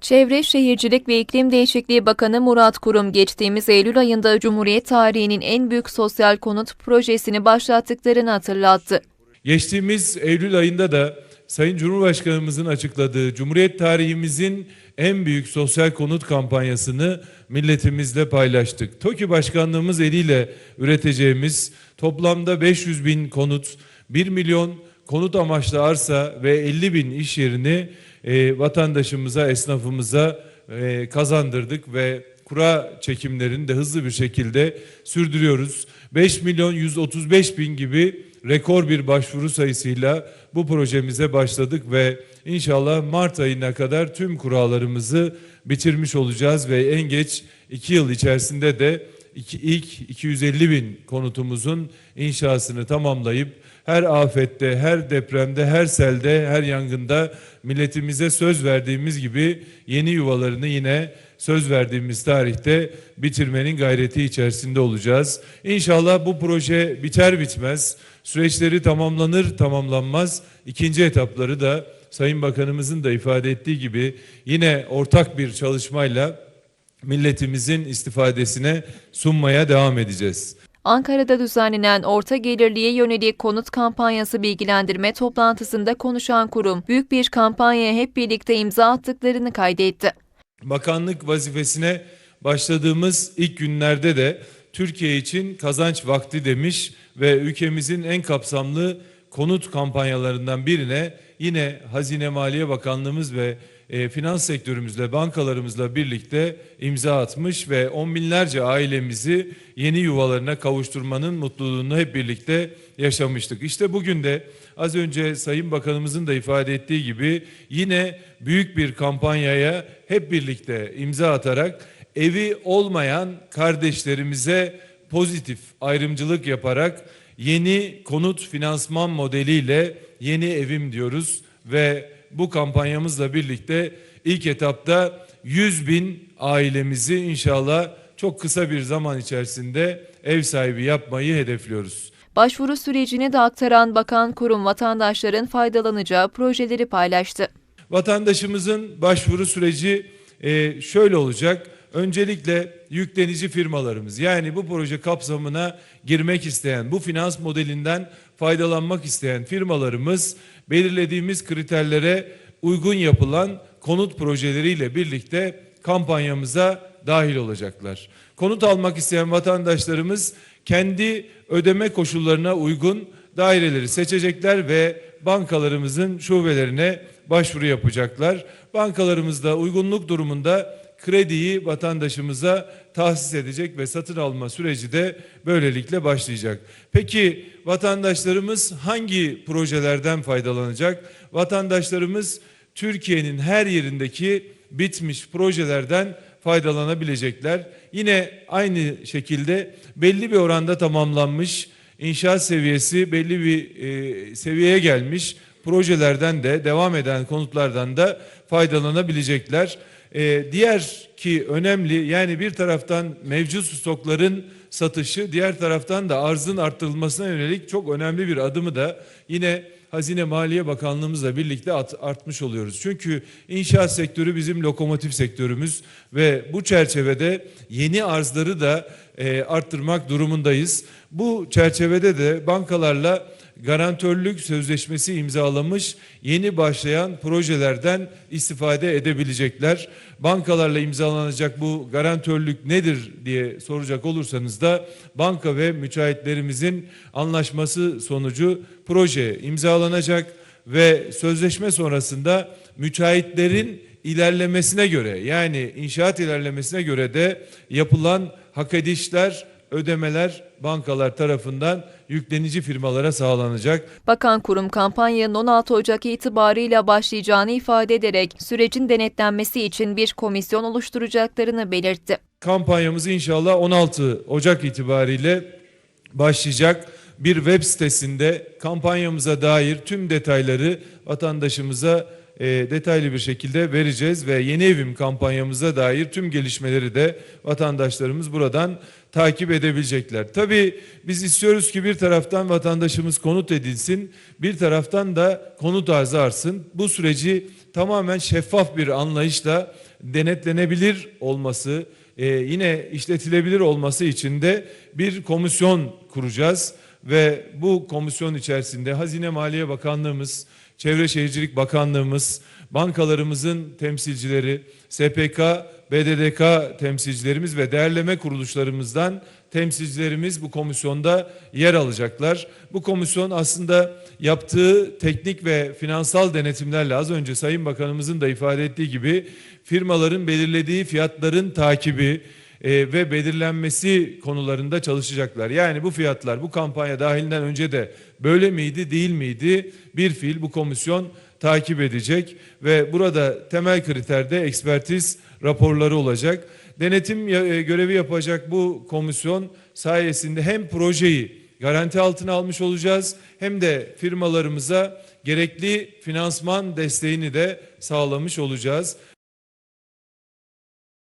Çevre Şehircilik ve İklim Değişikliği Bakanı Murat Kurum geçtiğimiz Eylül ayında Cumhuriyet tarihinin en büyük sosyal konut projesini başlattıklarını hatırlattı. Geçtiğimiz Eylül ayında da Sayın Cumhurbaşkanımızın açıkladığı Cumhuriyet tarihimizin en büyük sosyal konut kampanyasını milletimizle paylaştık. TOKİ Başkanlığımız eliyle üreteceğimiz toplamda 500 bin konut, 1 milyon konut amaçlı arsa ve 50 bin iş yerini e, vatandaşımıza, esnafımıza e, kazandırdık ve kura çekimlerini de hızlı bir şekilde sürdürüyoruz. 5 milyon 135 bin gibi rekor bir başvuru sayısıyla bu projemize başladık ve inşallah Mart ayına kadar tüm kurallarımızı bitirmiş olacağız ve en geç 2 yıl içerisinde de iki, ilk 250 bin konutumuzun inşasını tamamlayıp her afette, her depremde, her selde, her yangında milletimize söz verdiğimiz gibi yeni yuvalarını yine söz verdiğimiz tarihte bitirmenin gayreti içerisinde olacağız. İnşallah bu proje biter bitmez, süreçleri tamamlanır tamamlanmaz, ikinci etapları da Sayın Bakanımızın da ifade ettiği gibi yine ortak bir çalışmayla milletimizin istifadesine sunmaya devam edeceğiz. Ankara'da düzenlenen orta gelirliye yönelik konut kampanyası bilgilendirme toplantısında konuşan kurum, büyük bir kampanyaya hep birlikte imza attıklarını kaydetti. Bakanlık vazifesine başladığımız ilk günlerde de Türkiye için kazanç vakti demiş ve ülkemizin en kapsamlı konut kampanyalarından birine yine Hazine Maliye Bakanlığımız ve e, finans sektörümüzle, bankalarımızla birlikte imza atmış ve on binlerce ailemizi yeni yuvalarına kavuşturmanın mutluluğunu hep birlikte yaşamıştık. İşte bugün de az önce Sayın Bakanımızın da ifade ettiği gibi yine büyük bir kampanyaya hep birlikte imza atarak evi olmayan kardeşlerimize pozitif ayrımcılık yaparak yeni konut finansman modeliyle yeni evim diyoruz ve bu kampanyamızla birlikte ilk etapta 100 bin ailemizi inşallah çok kısa bir zaman içerisinde ev sahibi yapmayı hedefliyoruz. Başvuru sürecini de aktaran bakan kurum vatandaşların faydalanacağı projeleri paylaştı. Vatandaşımızın başvuru süreci e, şöyle olacak. Öncelikle yüklenici firmalarımız yani bu proje kapsamına girmek isteyen, bu finans modelinden faydalanmak isteyen firmalarımız belirlediğimiz kriterlere uygun yapılan konut projeleriyle birlikte kampanyamıza dahil olacaklar. Konut almak isteyen vatandaşlarımız kendi ödeme koşullarına uygun daireleri seçecekler ve bankalarımızın şubelerine başvuru yapacaklar. Bankalarımızda uygunluk durumunda krediyi vatandaşımıza tahsis edecek ve satın alma süreci de böylelikle başlayacak. Peki vatandaşlarımız hangi projelerden faydalanacak? Vatandaşlarımız Türkiye'nin her yerindeki bitmiş projelerden faydalanabilecekler. Yine aynı şekilde belli bir oranda tamamlanmış inşaat seviyesi belli bir e, seviyeye gelmiş projelerden de devam eden konutlardan da faydalanabilecekler. E, diğer ki önemli yani bir taraftan mevcut stokların satışı diğer taraftan da arzın arttırılmasına yönelik çok önemli bir adımı da yine Hazine Maliye Bakanlığımızla birlikte at- artmış oluyoruz. Çünkü inşaat sektörü bizim lokomotif sektörümüz ve bu çerçevede yeni arzları da e, arttırmak durumundayız. Bu çerçevede de bankalarla garantörlük sözleşmesi imzalamış yeni başlayan projelerden istifade edebilecekler. Bankalarla imzalanacak bu garantörlük nedir diye soracak olursanız da banka ve müteahhitlerimizin anlaşması sonucu proje imzalanacak ve sözleşme sonrasında müteahhitlerin ilerlemesine göre yani inşaat ilerlemesine göre de yapılan hak edişler, ödemeler bankalar tarafından yüklenici firmalara sağlanacak. Bakan kurum kampanyanın 16 Ocak itibarıyla başlayacağını ifade ederek sürecin denetlenmesi için bir komisyon oluşturacaklarını belirtti. Kampanyamız inşallah 16 Ocak itibariyle başlayacak. Bir web sitesinde kampanyamıza dair tüm detayları vatandaşımıza e, detaylı bir şekilde vereceğiz ve yeni evim kampanyamıza dair tüm gelişmeleri de vatandaşlarımız buradan takip edebilecekler. Tabii biz istiyoruz ki bir taraftan vatandaşımız konut edilsin, bir taraftan da konut arzı artsın. Bu süreci tamamen şeffaf bir anlayışla denetlenebilir olması, e, yine işletilebilir olması için de bir komisyon kuracağız ve bu komisyon içerisinde Hazine Maliye Bakanlığımız, Çevre Şehircilik Bakanlığımız, bankalarımızın temsilcileri, SPK, BDDK temsilcilerimiz ve değerleme kuruluşlarımızdan temsilcilerimiz bu komisyonda yer alacaklar. Bu komisyon aslında yaptığı teknik ve finansal denetimlerle az önce Sayın Bakanımızın da ifade ettiği gibi firmaların belirlediği fiyatların takibi, e, ve belirlenmesi konularında çalışacaklar. Yani bu fiyatlar bu kampanya dahilinden önce de böyle miydi değil miydi bir fiil bu komisyon takip edecek ve burada temel kriterde ekspertiz raporları olacak. Denetim e, görevi yapacak bu komisyon sayesinde hem projeyi garanti altına almış olacağız hem de firmalarımıza gerekli finansman desteğini de sağlamış olacağız.